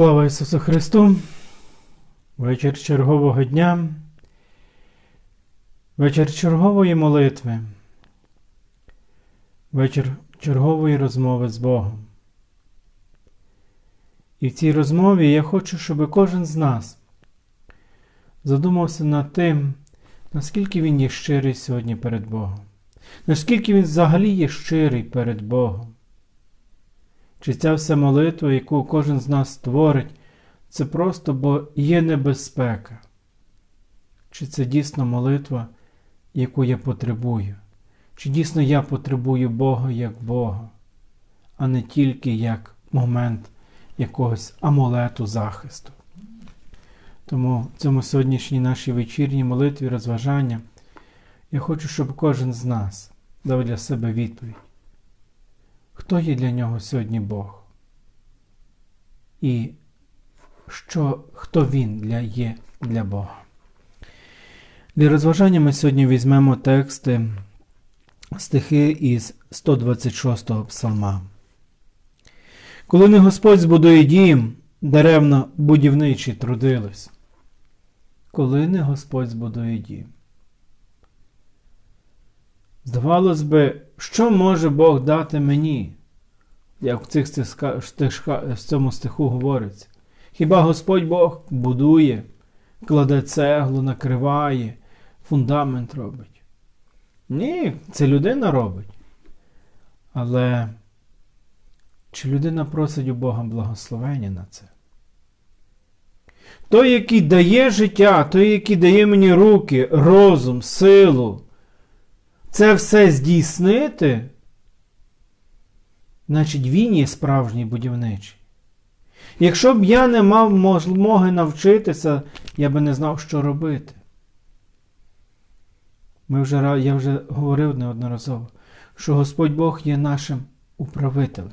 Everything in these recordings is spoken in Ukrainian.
Слава Ісусу Христу! Вечір чергового дня, вечір чергової молитви, вечір чергової розмови з Богом. І в цій розмові я хочу, щоб кожен з нас задумався над тим, наскільки він є щирий сьогодні перед Богом, наскільки він взагалі є щирий перед Богом. Чи ця вся молитва, яку кожен з нас творить, це просто бо є небезпека? Чи це дійсно молитва, яку я потребую? Чи дійсно я потребую Бога як Бога, а не тільки як момент якогось амулету захисту? Тому в цьому сьогоднішній нашій вечірній молитві розважання я хочу, щоб кожен з нас дав для себе відповідь. Хто є для нього сьогодні Бог? І що, хто Він для, є для Бога? Для розважання ми сьогодні візьмемо тексти, стихи із 126-го псалма. Коли не Господь збудує дім, даремно будівничі трудились. Коли не Господь збудує дім. Здавалось би, що може Бог дати мені, як в, цих стиска, стишка, в цьому стиху говориться? Хіба Господь Бог будує, кладе цеглу, накриває, фундамент робить? Ні, це людина робить. Але чи людина просить у Бога благословення на це? Той, який дає життя, той, який дає мені руки, розум, силу, це все здійснити, значить він є справжній будівничий. Якщо б я не мав змоги навчитися, я би не знав, що робити. Ми вже, Я вже говорив неодноразово, що Господь Бог є нашим управителем.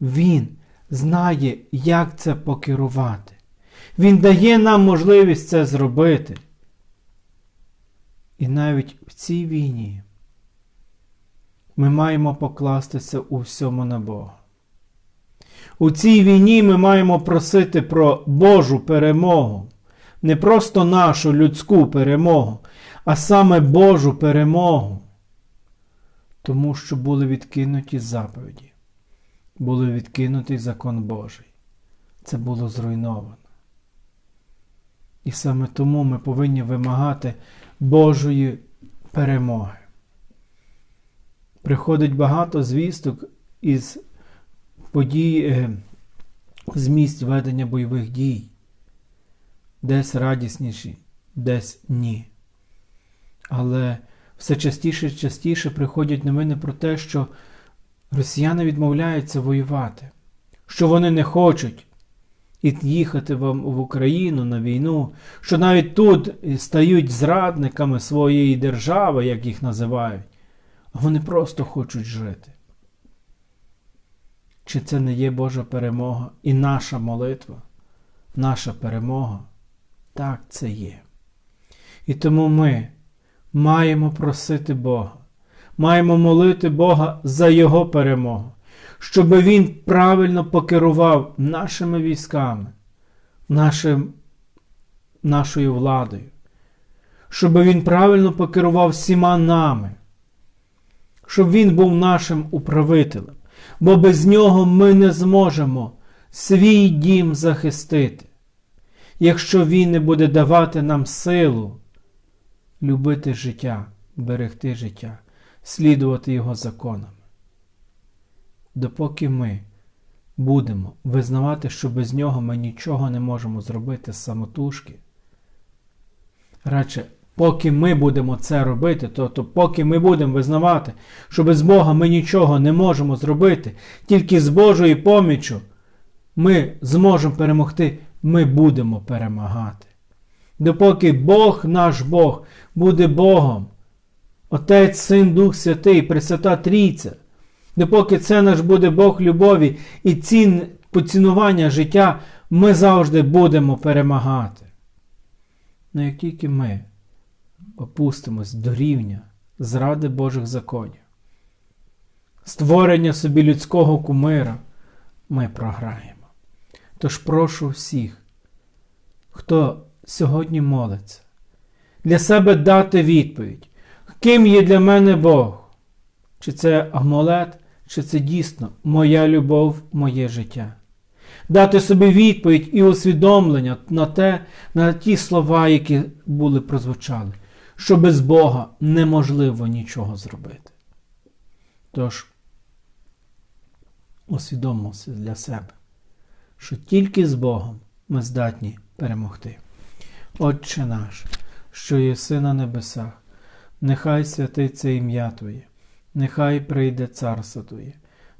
Він знає, як це покерувати. Він дає нам можливість це зробити. І навіть в цій війні ми маємо покластися у всьому на Бога. У цій війні ми маємо просити про Божу перемогу, не просто нашу людську перемогу, а саме Божу перемогу, тому що були відкинуті заповіді, були відкинутий закон Божий. Це було зруйновано. І саме тому ми повинні вимагати Божої перемоги. Приходить багато звісток із подій е, з місць ведення бойових дій. Десь радісніші, десь ні. Але все частіше і частіше приходять новини про те, що росіяни відмовляються воювати, що вони не хочуть їхати вам в Україну на війну, що навіть тут стають зрадниками своєї держави, як їх називають, вони просто хочуть жити. Чи це не є Божа перемога і наша молитва, наша перемога? Так, це є. І тому ми маємо просити Бога, маємо молити Бога за Його перемогу щоб він правильно покерував нашими військами, нашим, нашою владою, щоб він правильно покерував всіма нами, щоб він був нашим управителем, бо без нього ми не зможемо свій дім захистити, якщо він не буде давати нам силу любити життя, берегти життя, слідувати його законам допоки ми будемо визнавати, що без нього ми нічого не можемо зробити самотужки. Радше, поки ми будемо це робити, тобто поки ми будемо визнавати, що без Бога ми нічого не можемо зробити, тільки з Божою поміччю ми зможемо перемогти, ми будемо перемагати. Допоки Бог наш Бог буде Богом, Отець, Син, Дух Святий, Пресвята Трійця допоки це наш буде Бог любові і цін поцінування життя, ми завжди будемо перемагати. Ну як тільки ми опустимось до рівня зради Божих законів, створення собі людського кумира, ми програємо. Тож прошу всіх, хто сьогодні молиться, для себе дати відповідь, ким є для мене Бог? Чи це амулет, чи це дійсно моя любов, моє життя? Дати собі відповідь і усвідомлення на те, на ті слова, які були прозвучали, що без Бога неможливо нічого зробити. Тож, усвідомимося для себе, що тільки з Богом ми здатні перемогти. Отче наш, що єси на небесах, нехай святиться ім'я Твоє, нехай прийде царство Твоє,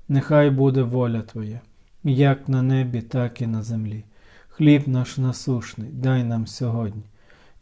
нехай буде воля Твоя, як на небі, так і на землі. Хліб наш насушний, дай нам сьогодні,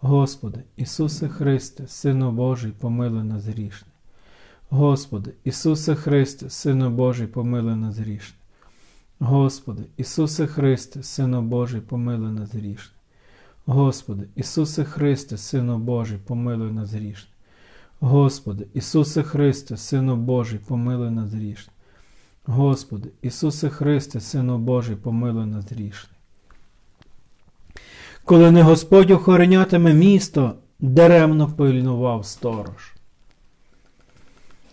Господи, Ісусе Христе, Сину Божий, помилуй нас грішне. Господи, Ісусе Христе, Сину Божий, помилуй нас грішне. Господи, Ісусе Христе, Сину Божий, помилуй нас грішне. Господи, Ісусе Христе, Сину Божий, помилуй нас грішне. Господи, Ісусе Христе, Сину Божий, помилуй нас грішне. Господи, Ісусе Христе, Сину Божий, помилуй нас грішне. Коли не Господь охоронятиме місто, даремно пильнував сторож.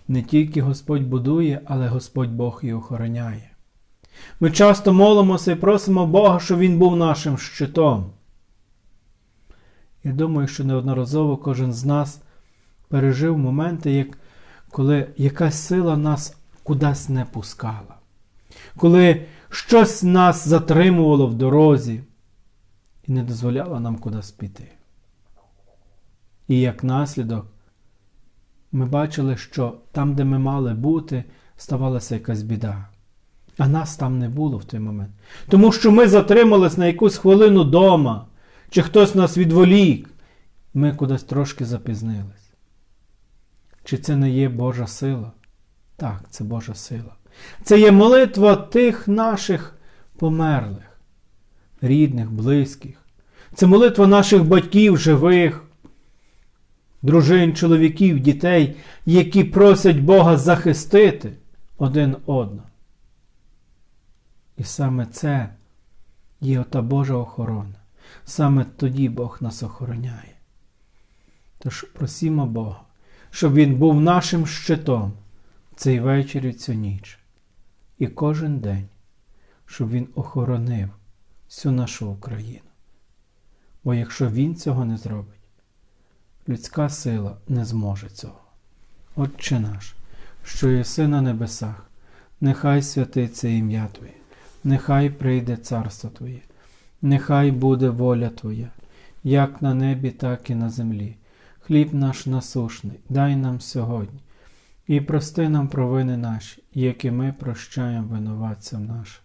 Не тільки Господь будує, але Господь Бог і охороняє. Ми часто молимося і просимо Бога, щоб Він був нашим щитом. Я думаю, що неодноразово кожен з нас пережив моменти, як, коли якась сила нас кудись не пускала, коли щось нас затримувало в дорозі і не дозволяло нам кудись піти. І як наслідок, ми бачили, що там, де ми мали бути, ставалася якась біда. А нас там не було в той момент. Тому що ми затримались на якусь хвилину дома, чи хтось нас відволік, ми кудись трошки запізнились. Чи це не є Божа сила? Так, це Божа сила. Це є молитва тих наших померлих, рідних, близьких. Це молитва наших батьків живих, дружин, чоловіків, дітей, які просять Бога захистити один одного. І саме це є ота Божа охорона. Саме тоді Бог нас охороняє. Тож просімо Бога, щоб Він був нашим щитом цей вечір і цю ніч. І кожен день, щоб Він охоронив всю нашу Україну. Бо якщо Він цього не зробить, людська сила не зможе цього. Отче наш, що єси на небесах, нехай святиться ім'я Твоє, нехай прийде царство Твоє, нехай буде воля Твоя, як на небі, так і на землі. Хліб наш насушний, дай нам сьогодні, і прости нам провини наші, які ми прощаємо винуватцям нашим.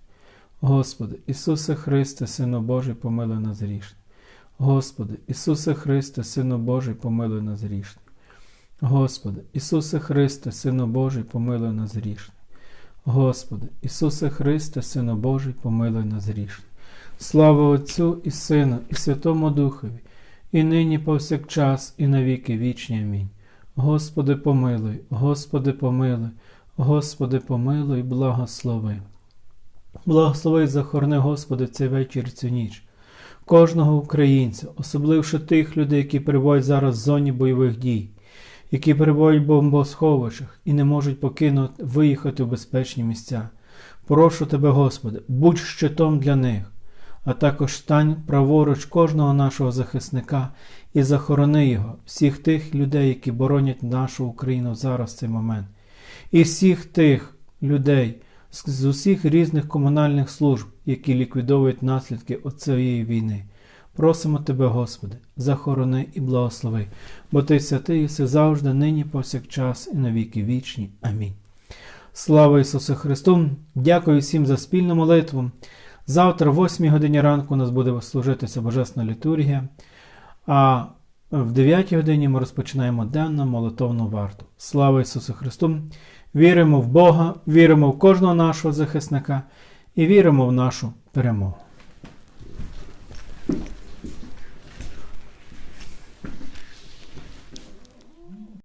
Господи, Ісусе Христе, Сину Божий, помилуй нас грішне. Господи, Ісусе Христе, Сину Божий, помилуй нас грішне. Господи, Ісусе Христе, Сину Божий, помилуй нас грішне. Господи, Ісусе Христе, Сину Божий, помилуй нас грішне. Слава Отцю і Сину, і Святому Духові, і нині повсякчас, і навіки вічні. Амінь. Господи, помилуй, Господи, помилуй, Господи, помилуй, благослови. Благослови захорни, Господи, цей вечір, цю ніч. Кожного українця, особливо тих людей, які перебувають зараз в зоні бойових дій, які перебувають в бомбосховищах і не можуть покинути, виїхати в безпечні місця. Прошу Тебе, Господи, будь щитом для них, а також стань праворуч кожного нашого захисника і захорони його, всіх тих людей, які боронять нашу Україну зараз в цей момент, і всіх тих людей з усіх різних комунальних служб, які ліквідовують наслідки оцієї війни. Просимо Тебе, Господи, захорони і благослови, бо Ти святий і все завжди, нині, повсякчас і на віки вічні. Амінь. Слава Ісусу Христу! Дякую всім за спільну молитву. Завтра, в 8 годині ранку, у нас буде служитися Божесна літургія, а в 9 годині ми розпочинаємо денну молитовну варту. Слава Ісусу Христу! Віримо в Бога, віримо в кожного нашого захисника і віримо в нашу перемогу.